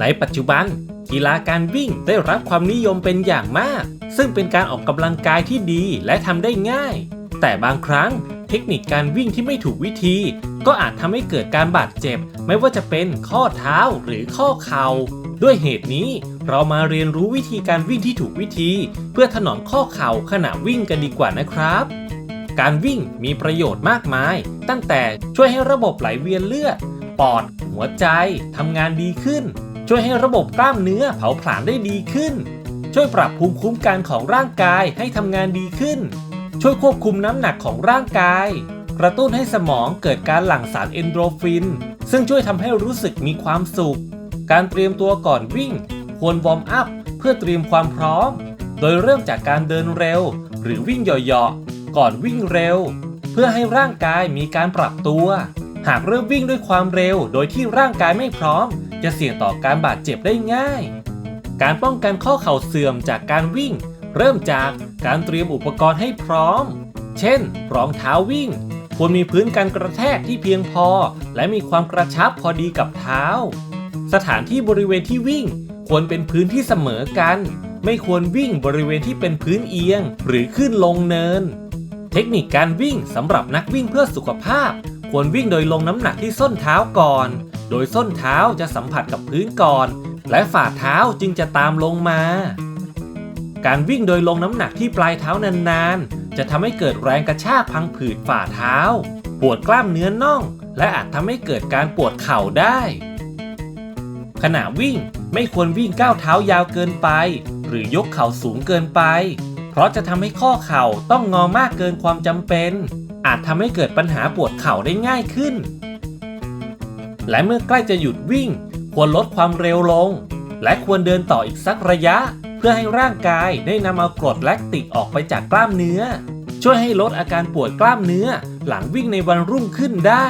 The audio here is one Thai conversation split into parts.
ในปัจจุบัน กีฬาการวิ่งได้รับความนิยมเป็นอย่างมาก ซึ่งเป็นการออกกำลังกายที่ดีและทำได้ง่าย แต่บางครั้งเทคนิคการวิ่งที่ไม่ถูกวิธี ก็อาจทำให้เกิดการบาดเจ็บ ไม่ว่าจะเป็นข้อเท้าหรือข้อเข่าด้วยเหตุนี้เรามาเรียนรู้วิธีการวิ่งที่ถูกวิธี เพื่อถนอมข้อเข่าขณะวิ่งกันดีกว่านะครับ การวิ่งมีประโยชน์มากมาย ตั้งแต่ช่วยให้ระบบไหลเวียนเลือด ปอด หัวใจทำงานดีขึ้น ช่วยให้ระบบกล้ามเนื้อเผาผลาญได้ดีขึ้น ช่วยปรับภูมิคุ้มกันของร่างกายให้ทำงานดีขึ้น ช่วยควบคุมน้ำหนักของร่างกาย กระตุ้นให้สมองเกิดการหลั่งสารเอนโดรฟิน ซึ่งช่วยทำให้รู้สึกมีความสุข การเตรียมตัวก่อนวิ่ง ควรวอร์มอัพเพื่อเตรียมความพร้อม โดยเริ่มจากการเดินเร็ว หรือวิ่งเหยาะๆก่อนวิ่งเร็ว เพื่อให้ร่างกายมีการปรับตัวหากเริ่มวิ่งด้วยความเร็วโดยที่ร่างกายไม่พร้อม จะเสี่ยงต่อการบาดเจ็บได้ง่าย การป้องกันข้อเข่าเสื่อมจากการวิ่ง เริ่มจากการเตรียมอุปกรณ์ให้พร้อม เช่น รองเท้าวิ่ง ควรมีพื้นกันกระแทกที่เพียงพอ และมีความกระชับพอดีกับเท้า สถานที่บริเวณที่วิ่ง ควรเป็นพื้นที่เสมอกัน ไม่ควรวิ่งบริเวณที่เป็นพื้นเอียง หรือขึ้นลงเนิน เทคนิคการวิ่งสำหรับนักวิ่งเพื่อสุขภาพ ควรวิ่งโดยลงน้ำหนักที่ส้นเท้าก่อน โดยส้นเท้าจะสัมผัสกับพื้นก่อน และฝ่าเท้าจึงจะตามลงมา การวิ่งโดยลงน้ำหนักที่ปลายเท้านานๆ จะทำให้เกิดแรงกระชากพังผืดฝ่าเท้า ปวดกล้ามเนื้อน่อง และอาจทำให้เกิดการปวดเข่าได้ ขณะวิ่งไม่ควรวิ่งก้าวเท้ายาวเกินไป หรือยกเข่าสูงเกินไป เพราะจะทำให้ข้อเข่าต้องงอมากเกินความจำเป็น อาจทำให้เกิดปัญหาปวดเข่าได้ง่ายขึ้น และเมื่อใกล้จะหยุดวิ่ง ควรลดความเร็วลง และควรเดินต่ออีกสักระยะ เพื่อให้ร่างกายได้นำเอากรดแลคติกออกไปจากกล้ามเนื้อ ช่วยให้ลดอาการปวดกล้ามเนื้อ หลังวิ่งในวันรุ่งขึ้นได้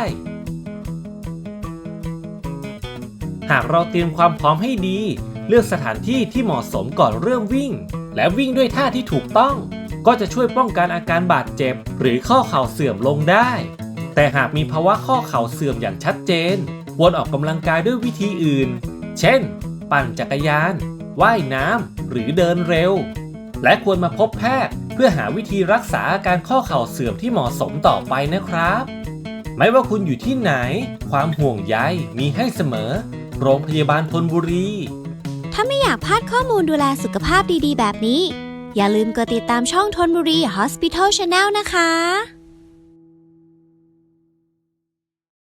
หากเราเตรียมความพร้อมให้ดี เลือกสถานที่ที่เหมาะสมก่อนเริ่มวิ่ง และวิ่งด้วยท่าที่ถูกต้อง ก็จะช่วยป้องกันอาการบาดเจ็บ หรือข้อเข่าเสื่อมลงได้แต่หากมีภาวะข้อเข่าเสื่อมอย่างชัดเจน ควรออกกำลังกายด้วยวิธีอื่น เช่น ปั่นจักรยาน ว่ายน้ำ หรือเดินเร็ว และควรมาพบแพทย์เพื่อหาวิธีรักษาอาการข้อเข่าเสื่อมที่เหมาะสมต่อไปนะครับ ไม่ว่าคุณอยู่ที่ไหน ความห่วงใยมีให้เสมอ โรงพยาบาลธนบุรี ถ้าไม่อยากพลาดข้อมูลดูแลสุขภาพดีๆ แบบนี้ อย่าลืมกดติดตามช่องทนบุรี Hospital Channel นะคะ